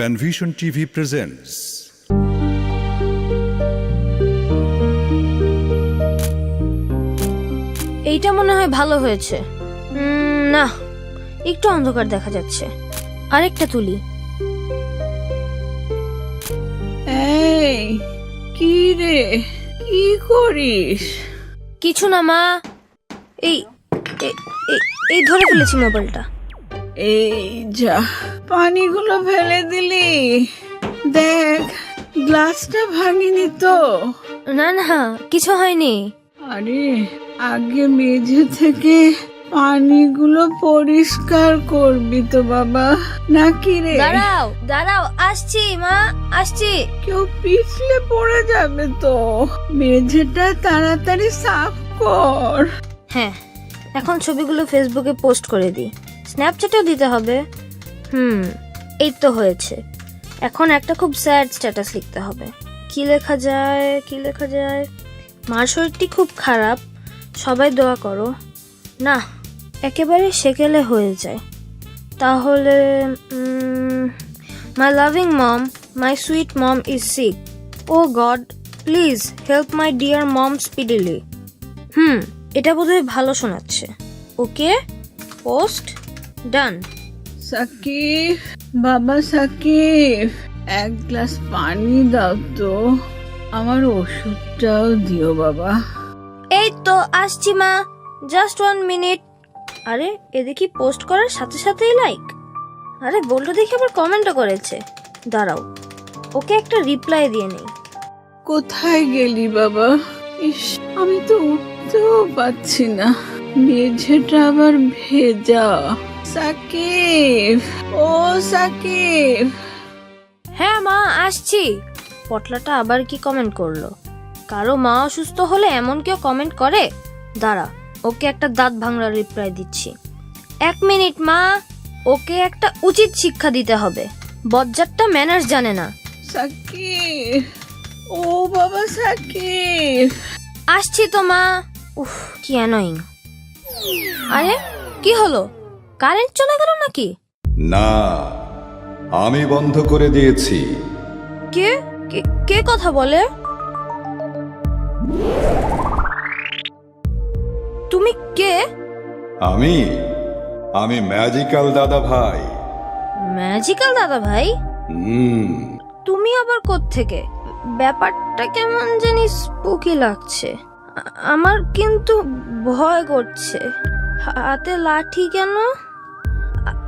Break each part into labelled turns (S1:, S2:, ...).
S1: Panvision TV presents
S2: এইটা মনে হয় ভালো হয়েছে। উম, না একটু অন্ধকার দেখা যাচ্ছে। আরেকটা তুলি।
S3: এই কি রে? কি করিস?
S2: কিছু না মা। এই এই ধরে ফেলেছি মোবাইলটা।
S3: এই যা পানিগুলো ফেলে দিলি। দেখ গ্লাসটা ভাঙিনি তো।
S2: না না কিছু হয়নি।
S3: আরে আগে মেঝে থেকে পানিগুলো পরিষ্কার করবি তো বাবা। নাকি রে?
S2: দাঁড়াও দাঁড়াও আসছি মা আসছি।
S3: কেউ পিছলে পড়ে যাবে তো। মেঝেটা তাড়াতাড়ি সাফ কর।
S2: হ্যাঁ এখন ছবিগুলো ফেসবুকে পোস্ট করে দিই। স্ন্যাপচ্যাটেও দিতে হবে। হুম, এই তো হয়েছে। এখন একটা খুব স্যাড স্ট্যাটাস লিখতে হবে। কি লেখা যায়, কি লেখা যায়? মার শরীরটি খুব খারাপ। সবাই দোয়া করো। না, একেবারে সেকেলে হয়ে যায়। তাহলে my loving mom my sweet mom is sick oh God please help my dear mom speedily hmm, এটা বোধহয় ভালো শোনাচ্ছে। ওকে পোস্ট ডান
S3: সাকিব বাবা সাকিব এক গ্লাস পানি দাও তো। আমার ওষুধটাও দিও বাবা।
S2: এই তো আসছি মা। জাস্ট ওয়ান মিনিট আরে এ দেখি পোস্ট করার সাথে সাথেই লাইক আরে বলটা দেখি আবার কমেন্টও করেছে। দাঁড়াও ওকে একটা রিপ্লাই দিয়ে নেই।
S3: কোথায় গেলি বাবা? ইস আমি তো উঠতেও পাচ্ছি না। মেঝেটা আবার ভেজা। সাকিব ও সাকিব।
S2: হ্যাঁ মা আসছি। পটলাটা আবার কি কমেন্ট করল? কারও মা অসুস্থ হলে এমন কেউ কমেন্ট করে? দাঁড়া ওকে একটা দাঁত ভাঙড়ার রিপ্লাই দিচ্ছি। এক মিনিট মা ওকে একটা উচিত শিক্ষা দিতে হবে। বজ্জারটা ম্যানার্স জানে না।
S3: সাকিব ও বাবা সাকিব।
S2: আসছি তো মা। উফ কি অ্যানোয়িং আরে কি হলো? কারেন্ট চলে গেল নাকি?
S1: না আমি বন্ধ করে দিয়েছি।
S2: কে? কে- কে কথা বলে? তুমি কে?
S1: আমি? আমি ম্যাজিক্যাল দাদা ভাই।
S2: ম্যাজিক্যাল দাদা ভাই?
S1: হুম।
S2: তুমি আবার থেকে ব্যাপারটা কেমন জানি স্পুকি লাগছে। আ- আমার কিন্তু ভয় করছে। হাতে লাঠি কেন?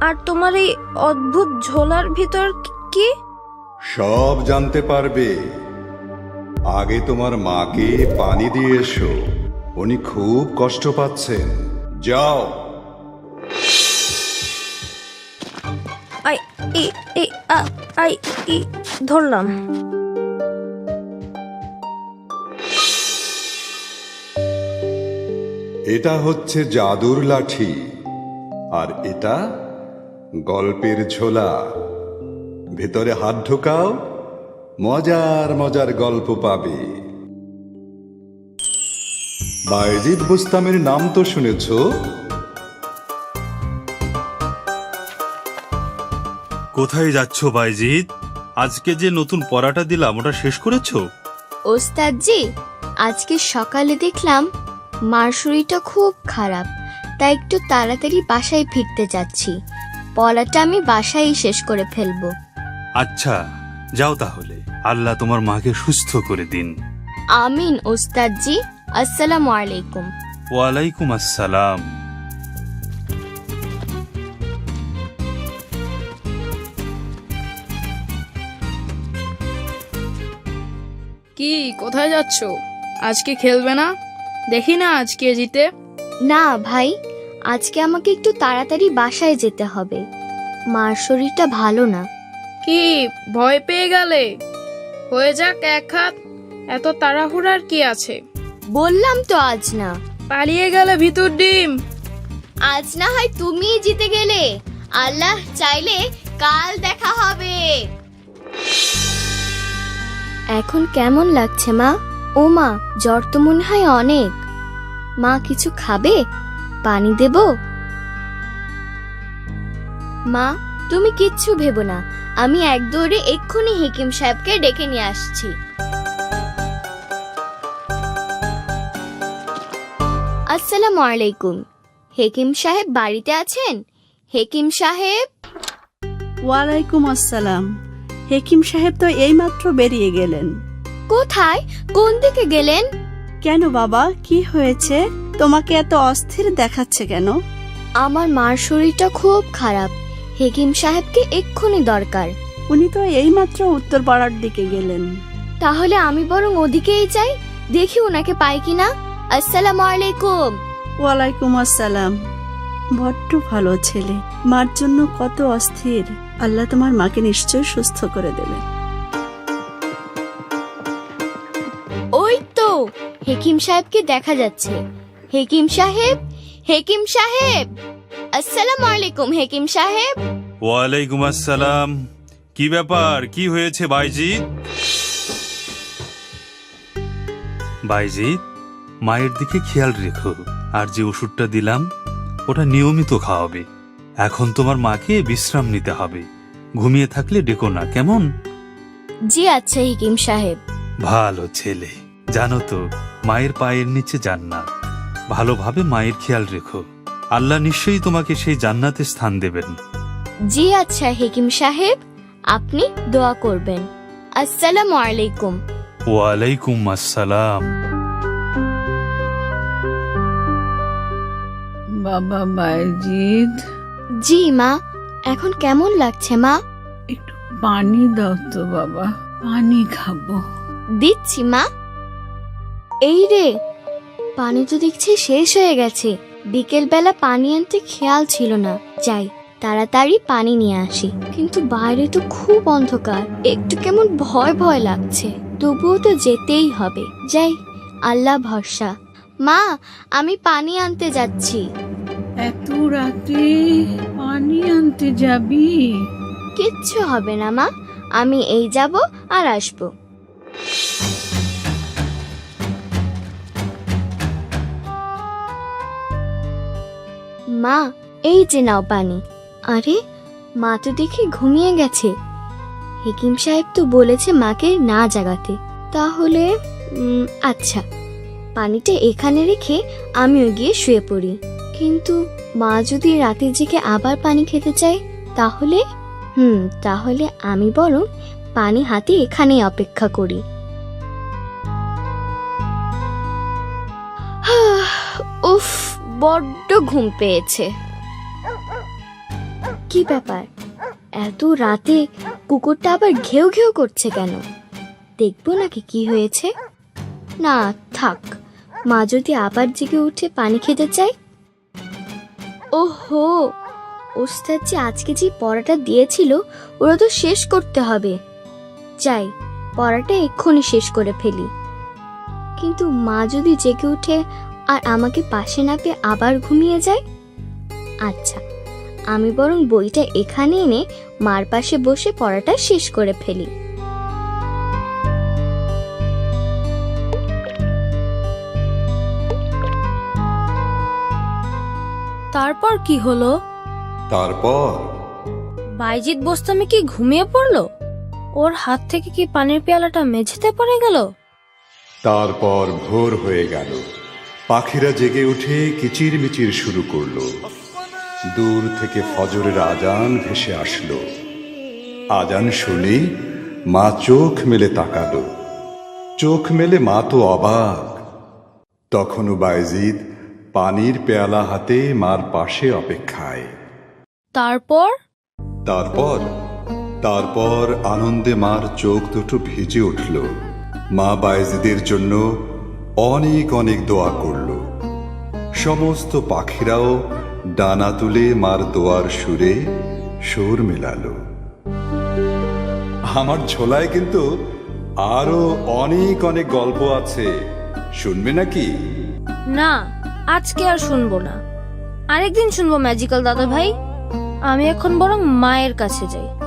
S2: আর তোমার এই অদ্ভুত ঝোলার ভিতর কি-
S1: সব জানতে পারবে। আগে তোমার মাকে পানি দিয়ে এসো। উনি খুব কষ্ট পাচ্ছেন। যাও।
S2: I E E a I E ধরলাম।
S1: এটা হচ্ছে জাদুর লাঠি। আর এটা? গল্পের ঝোলা। ভেতরে হাত ঢোকাও মজার মজার গল্প পাবে। বাইজিদ বুস্তামের নাম তো শুনেছ?
S4: কোথায় যাচ্ছ বাইজিৎ আজকে যে নতুন পড়াটা দিলাম ওটা শেষ করেছ?
S5: ওস্তাদজি আজকে সকালে দেখলাম মার শরীরটা খুব খারাপ তাই একটু তাড়াতাড়ি বাসায় ফিরতে যাচ্ছি। পড়াটা আমি বাসায় শেষ করে ফেলব।
S4: আচ্ছা যাও তাহলে। আল্লাহ তোমার মাকে সুস্থ করে দিন।
S5: আমিন ওস্তাদজি। আসসালামু আলাইকুম।
S4: ওয়ালাইকুম আসসালাম।
S6: কি কোথায় যাচ্ছ? আজকে খেলবে না? দেখি না আজকে জিতে।
S5: না ভাই। আজকে আমাকে একটু তাড়াতাড়ি বাসায় যেতে হবে। মার শরীরটা ভালো না।
S6: কি? ভয় পেয়ে গেলে? হয়ে যাক এক হাত। এত তাড়াহুড়ার কি আছে?
S5: বললাম তো আজ না।
S6: পালিয়ে গেলে ভিতর ডিম।
S5: আজ না হয় তুমিই জিতে গেলে। আল্লাহ চাইলে কাল দেখা হবে। এখন কেমন লাগছে মা? ও মা জ্বর তো মনে হয় অনেক। মা কিছু খাবে? পানি দেব? মা তুমি কিচ্ছু ভেবো না। আমি এক দৌড়ে এক্ষুনি হেকিম সাহেবকে ডেকে নিয়ে আসছি। আসসালামু আলাইকুম। হেকিম সাহেব বাড়িতে আছেন? হেকিম সাহেব?
S7: ওয়ালাইকুম আসসালাম। হেকিম সাহেব তো এইমাত্র বেরিয়ে গেলেন।
S5: কোথায়? কোন দিকে গেলেন?
S7: কেন বাবা কি হয়েছে? তোমাকে এত অস্থির দেখাচ্ছে কেন?
S5: আমার মার শরীরটা খুব খারাপ। হেকিম সাহেবকে এক্ষুনি দরকার।
S7: উনি তো এইমাত্র উত্তর পাড়ার দিকে গেলেন।
S5: তাহলে আমি বরং ওদিকেই যাই দেখি ওনাকে পাই কিনা। আসসালামু আলাইকুম।
S7: ওয়ালাইকুম আসসালাম। বড্ড ভালো ছেলে। মার জন্য কত অস্থির। আল্লাহ তোমার মাকে নিশ্চয় সুস্থ করে দেবে
S5: ওই তো হেকিম সাহেবকে দেখা যাচ্ছে। হেকিম সাহেব হেকিম সাহেব। আসসালামু আলাইকুম হেকিম সাহেব।
S4: ওয়ালাইকুম আসসালাম। কি ব্যাপার? কি হয়েছে বাইজিৎ? বাইজিৎ মায়ের দিকে খেয়াল রেখো। আর যে ওষুধটা দিলাম ওটা নিয়মিত খাওয়াবে। এখন তোমার মাকে বিশ্রাম নিতে হবে। ঘুমিয়ে থাকলে ডেকো না কেমন?
S5: জি আচ্ছা হেকিম সাহেব।
S4: ভালো ছেলে। জানো তো মায়ের পায়ের নিচে জান্নাত ভালোভাবে মায়ের খেয়াল রেখো। আল্লাহ নিশ্চয়ই তোমাকে সেই জান্নাতে স্থান দেবেন।
S5: জি আচ্ছা হেকিম সাহেব আপনি দোয়া করবেন। আসসালামু আলাইকুম।
S4: ওয়ালাইকুম আসসালাম।
S3: বাবা বাইজিৎ
S5: জি মা এখন কেমন লাগছে মা?
S3: একটু পানি দাও তো বাবা পানি খাব।
S5: দিচ্ছি মা। এই রে পানি তো দেখছি শেষ হয়ে গেছে। বিকেল বেলা পানি আনতে খেয়াল ছিল না। যাই তাড়াতাড়ি পানি নিয়ে আসি। কিন্তু বাইরে তো খুব অন্ধকার। একটু কেমন ভয় ভয় লাগছে। তবুও তো যেতেই হবে। যাই আল্লাহ ভরসা। মা আমি পানি আনতে যাচ্ছি।
S3: এত রাতে পানি আনতে যাবি?
S5: কিচ্ছু হবে না মা। আমি এই যাব আর আসব। মা, এই যে নাও পানি। আরে, মা তো দেখি ঘুমিয়ে গেছে। হেকিম সাহেব তো বলেছে মাকে না জাগাতে। তাহলে আচ্ছা পানিটা এখানে রেখে আমিও গিয়ে শুয়ে পড়ি। কিন্তু মা যদি রাতে জেগে আবার পানি খেতে চায়, তাহলে? হুম, তাহলে আমি বরং পানি হাতে এখানেই অপেক্ষা করি। বড্ড ঘুম পেয়েছে। কি ব্যাপার? এত রাতে কুকুরটা আবার ঘেউ ঘেউ করছে কেন? দেখব নাকি কি হয়েছে? না, থাক। মা যদি আবার জেগে উঠে পানি খেতে চায়? ওহো! ওস্তাদ যে আজকে যে পড়াটা দিয়েছিল, ওরা তো শেষ করতে হবে। যাই পড়াটা এক্ষুনি শেষ করে ফেলি। কিন্তু মা যদি জেগে উঠে আর আমাকে পাশে না পেয়ে আবার ঘুমিয়ে যায়? আচ্ছা আমি বরং বইটা এখানে এনে মার পাশে বসে পড়াটা শেষ করে ফেলি।
S2: তারপর কি হলো?
S1: তারপর?
S2: বাইজিৎ বোস্তামি কি ঘুমিয়ে পড়ল? ওর হাত থেকে কি পানির পেয়ালাটা মেঝেতে পড়ে গেল?
S1: তারপর ভোর হয়ে গেল। পাখিরা জেগে উঠে কিচির মিচির শুরু করল। দূর থেকে ফজরের আজান ভেসে আসলো। আজান শুনে মা চোখ মেলে তাকালো। চোখ মেলে মা তো অবাক। তখনও বাইজিদ পানির পেয়ালা হাতে মার পাশে অপেক্ষায়।
S2: তারপর?
S1: তারপর? তারপর আনন্দে মার চোখ দুটো ভিজে উঠল। মা বায়েজিদের জন্য অনেক অনেক দোয়া করল। সমস্ত পাখিরাও ডানা তুলে মার দোয়ার সুরে সুর মেলালো। আমার ঝোলায় কিন্তু আরও অনেক অনেক গল্প আছে। শুনবে নাকি?
S2: না, আজকে আর শুনব না। আরেকদিন শুনব ম্যাজিক্যাল দাদা ভাই আমি এখন বরং মায়ের কাছে যাই।